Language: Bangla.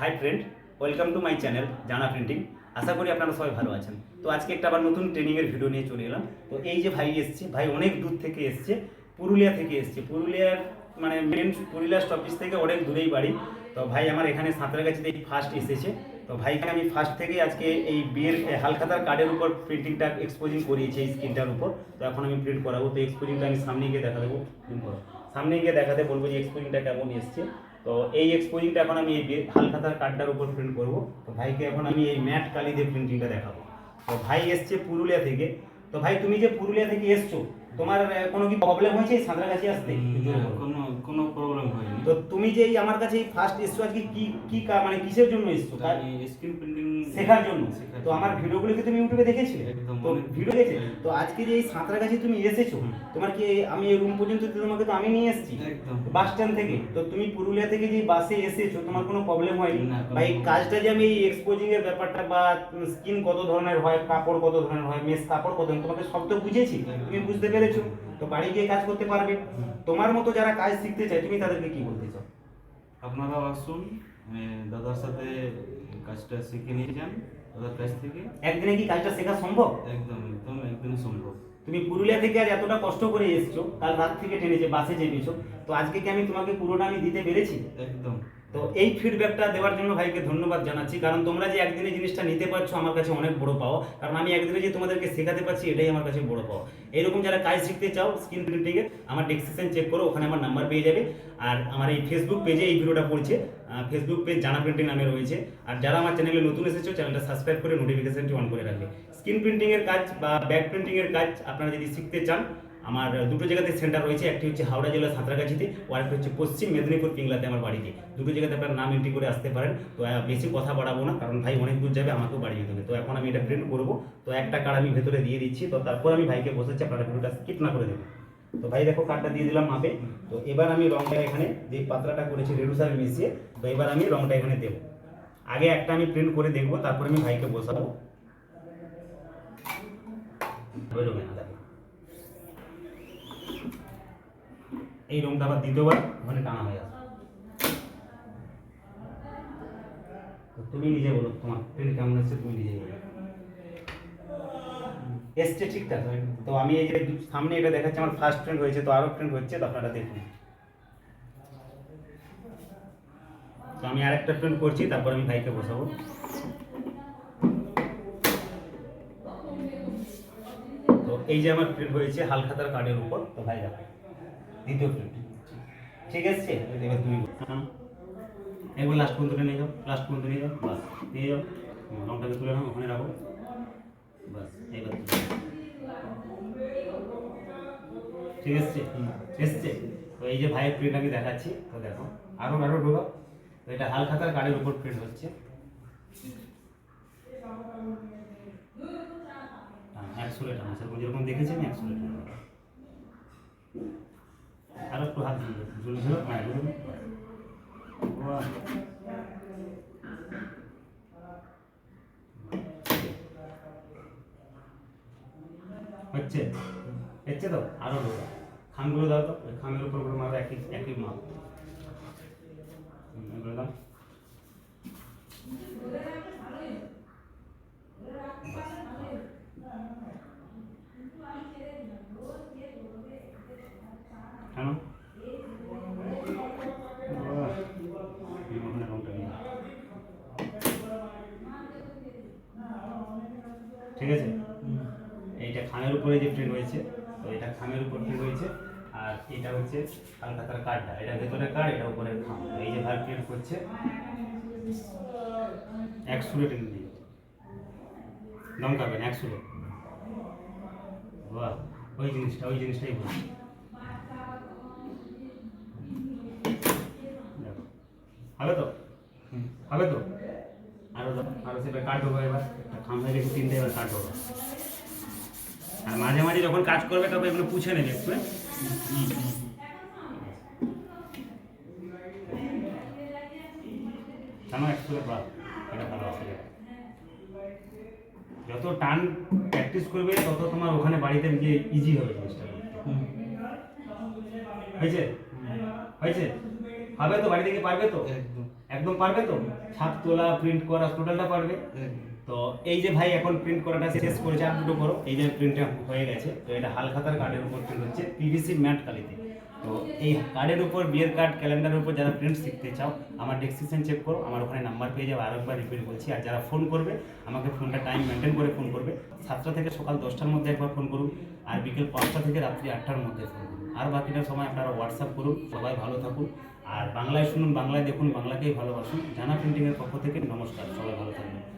Hi friend welcome to my channel Jana printing আশা করি আপনারা সবাই ভালো আছেন। তো আজকে একটা আবার নতুন ট্রেনিংয়ের ভিডিও নিয়ে চলে এলাম। তো এই যে ভাই এসছে, ভাই অনেক দূর থেকে এসছে, পুরুলিয়া থেকে এসছে। পুরুলিয়ার মানে মেন পুরুলিয়া স্টপেজ থেকে অনেক দূরেই বাড়ি। তো ভাই আমার এখানে সাঁতরাগাছিতে ফার্স্ট এসেছে। তো ভাইকে আমি ফার্স্ট থেকে আজকে এই বিয়ের হালখাতার কার্ডের উপর প্রিন্টিংটা এক্সপোজিং করিয়েছি, এই স্ক্রিনটার উপর। তো এখন আমি প্রিন্ট করাবো। তো এক্সপোজিংটা আমি সামনে গিয়ে দেখা দেবো সামনে গিয়ে দেখাতে বলব যে এক্সপোজিংটা কেমন এসছে। তো এই এক্সপোজিংটা এখন আমি এই হালখাতার কার্ডটার উপর প্রিন্ট করব। তো ভাইকে এখন আমি এই ম্যাট কালি দিয়ে প্রিন্টিংটা দেখাবো। তো ভাই এসছে পুরুলিয়া থেকে। তো ভাই তুমি যে পুরুলিয়া থেকে এসছো তোমার কোনো কি প্রবলেম হয়েছে এই সাঁতরাগাছি আসতে? কোনো কোনো প্রবলেম হয়নি। তো তুমি যে এই আমার কাছে এই ফার্স্ট এসছো আজকে কি কি কা- মানে কিসের জন্য এসছো? স্ক্রিন প্রিন্টিং শেখার জন্য। তো আমার ভিডিওগুলো কি তুমি ইউটিউবে দেখেছিলে তো ভিডিও দেখে তো আজকে যে এই সাঁতরা সাঁতরাগাছি তুমি এসেছ তোমার কি আমি এই রুম পর্যন্ত তোমাকে তো আমি নিয়ে এসেছি? বাস স্ট্যান্ড থেকে। তো তুমি পুরুলিয়া থেকে যে বাসে এসেছ তোমার কোনো প্রবলেম হয়নি? বা এই কাজটা যে আমি এই এক্সপোজিং এর ব্যাপারটা বা স্কিন কত ধরনের হয় কাপড় কত ধরনের হয় মেস কাপড় কত ধরনের, তোমাকে সব তো বুঝেছি। তুমি বুঝতে পেরেছ? তো বাড়ি গিয়ে কাজ করতে পারবে। তোমার মতো যারা কাজ শিখতে চায় তুমি তাদেরকে কি বলতে চাও? আপনারাও আসুন দাদার সাথে কাজটা শিখে নিয়ে যান দাদার কাছ থেকে। একদিনে কি কাজটা শেখা সম্ভব? একদম একদম একদমই সম্ভব। তুমি পুরুলিয়া থেকে আজ এতটা কষ্ট করে এসছো কাল রাত থেকে ট্রেনে যে বাসে যেয়েছো তো আজকে কি আমি তোমাকে পুরোটা আমি দিতে পেরেছি? একদম। তো এই ফিডব্যাকটা দেওয়ার জন্য ভাইকে ধন্যবাদ জানাচ্ছি। কারণ তোমরা যে একদিনে জিনিসটা নিতে পারছ, আমার কাছে অনেক বড় পাও। কারণ আমি একদিনে যে তোমাদেরকে শেখাতে পারছি, এটাই আমার কাছে বড় পাও। এরকম যারা কাজ শিখতে চাও স্ক্রিন প্রিন্টিংয়ের আমার ডেসক্রিপশন চেক করো, ওখানে আমার নাম্বার পেয়ে যাবে। আর আমার এই ফেসবুক পেজে এই ভিডিওটা পড়ছে। ফেসবুক পেজ জানা প্রিন্টিং নামে রয়েছে। আর যারা আমার চ্যানেলে নতুন এসেছ চ্যানেলটা সাবস্ক্রাইব করে নোটিফিকেশনটি অন করে রাখবে। স্ক্রিন প্রিন্টিংয়ের কাজ বা ব্যাক প্রিন্টিংয়ের কাজ আপনারা যদি শিখতে চান আমার দুটো জায়গাতে সেন্টার রয়েছে, একটি হচ্ছে হাওড়া জেলার সাঁতরাগাছিতে ও আরেকটি হচ্ছে পশ্চিম মেদিনীপুর পিংলাতে আমার বাড়িতে। দুটো জায়গাতে আপনার নাম এন্ট্রি করে আসতে পারেন। তো বেশি কথা বাড়াবো না, কারণ ভাই অনেক দূর যাবে, আমাকেও বাড়ি যেতে হবে। তো, এখন আমি এটা প্রিন্ট করব। তো, একটা কার্ড আমি ভেতরে দিয়ে দিচ্ছি। তো, তারপর আমি ভাইকে বসেছি আপনারা ভিডিওটা স্কিপ না করে দেবেন। তো, ভাই দেখো কার্ডটা দিয়ে দিলাম মাপে। তো, এবার আমি রংটা এখানে, যে পাতলাটা করেছি রেডুসার মিশিয়ে, তো, এবার আমি রংটা এখানে দেবো। আগে একটা আমি প্রিন্ট করে দেখব, তারপরে আমি ভাইকে বসাবো। এই রংটা আবার দ্বিতীয়বার, ওখানে টানা হয়ে তো তুমি নিজে বলো, তোমার প্রিন্ট কেমন এসছে তুমি নিজে বলো। এসছে ঠিকঠাক তো আমি এই যে সামনে এটা দেখাচ্ছি, আমার ফার্স্ট প্রিন্ট হয়েছে, তো আরও প্রিন্ট হচ্ছে তো আপনারা দেখুন। তো আমি আরেকটা প্রিন্ট করছি, তারপর আমি ভাইকে বসাবো। এই যে আমার প্রিন্ট হয়েছে হালখাতার কার্ডের উপর, তো ভাই দেখো, দ্বিতীয় প্রিন্ট ঠিক আছে? এবার তুমি। একবার লাস্ট পর্যন্ত নিয়ে যাও লাস্ট পর্যন্ত নিয়ে যাও, বাস, নিয়ে যাও। রংটাকে তুলে নাও, ওখানে রাখো। বাস, এবার ঠিক আছে? এসছে। তো এই যে ভাইয়ের প্রিন্ট আমি দেখাচ্ছি, তো দেখো, আরও আরও ঢোকাও। তো এটা হালখাতার কার্ডের উপর প্রিন্ট হচ্ছে। একশো রেট আমার সেরকম যেরকম দেখেছি আমি একশো রেট আর একটু হাত ঝুলে ঝুলে হ্যাঁ হচ্ছে? হচ্ছে তো? আরও ঢোকা খামগুলো দাও তো, ওই খামের উপরগুলো মারো, একই একই মাপ। এগুলো দাও কেন বাহ, এই মনে হয় রংটা নেই। ঠিক আছে? এইটা খামের উপরে যে প্রিন্ট হয়েছে তো এটা খামের উপর প্রিন্ট হয়েছে আর এটা হচ্ছে কলকাতার কার্ডটা এটা ভেতরে কার্ড এটা উপরে খাম। এই যে ভার প্রিন্ট করছে একশো রেট নিয়ে দমকাবেন একশো রেট বাহ ওই জিনিসটা ওই জিনিসটাই বলছি হবে তো? হবে তো? আরও দাও আরও সেটা কাট দেবো এবার খাম হয়ে গেছে তিনটে এবার কাট দেবো আর মাঝে মাঝে যখন কাজ করবে তবে এগুলো পুছে নেবে একটু হ্যাঁ? কেন একটু বা এটা ভালো হবে যত টান প্র্যাকটিস করবে তত তোমার ওখানে বাড়িতে গিয়ে ইজি হবে জিনিসটা হয়েছে? হয়েছে? হবে তো? বাড়ি থেকে পারবে তো? একদম পারবে তো? ছাপ তোলা প্রিন্ট করা টোটালটা পারবে। তো এই যে ভাই এখন প্রিন্ট করাটা শেষ করেছে আর দুটো করো। এই যে প্রিন্টটা হয়ে গেছে তো এটা হালখাতার কার্ডের উপর প্রিন্ট হচ্ছে পিভিসি ম্যাট কালিতে। তো এই কার্ডের উপর, বিয়ের কার্ড ক্যালেন্ডারের উপর যারা প্রিন্ট শিখতে চাও, আমার ডেসক্রিপশন চেক করো, আমার ওখানে নাম্বার পেয়ে যাবে আরেকবার রিপিট বলছি। আর যারা ফোন করবে, আমাকে ফোনটা টাইম মেনটেন করে ফোন করবে। সাতটা থেকে সকাল দশটার মধ্যে একবার ফোন করুন, আর বিকেল পাঁচটা থেকে রাত্রি আটটার মধ্যে ফোন করুন। আর বাকিটা সময় আপনারা হোয়াটসঅ্যাপ করুন, সবাই ভালো থাকুন। আর বাংলায় শুনুন, বাংলায় দেখুন, বাংলাকেই ভালোবাসুন। জানা প্রিন্টিংয়ের পক্ষ থেকে নমস্কার, সবাই ভালো থাকুন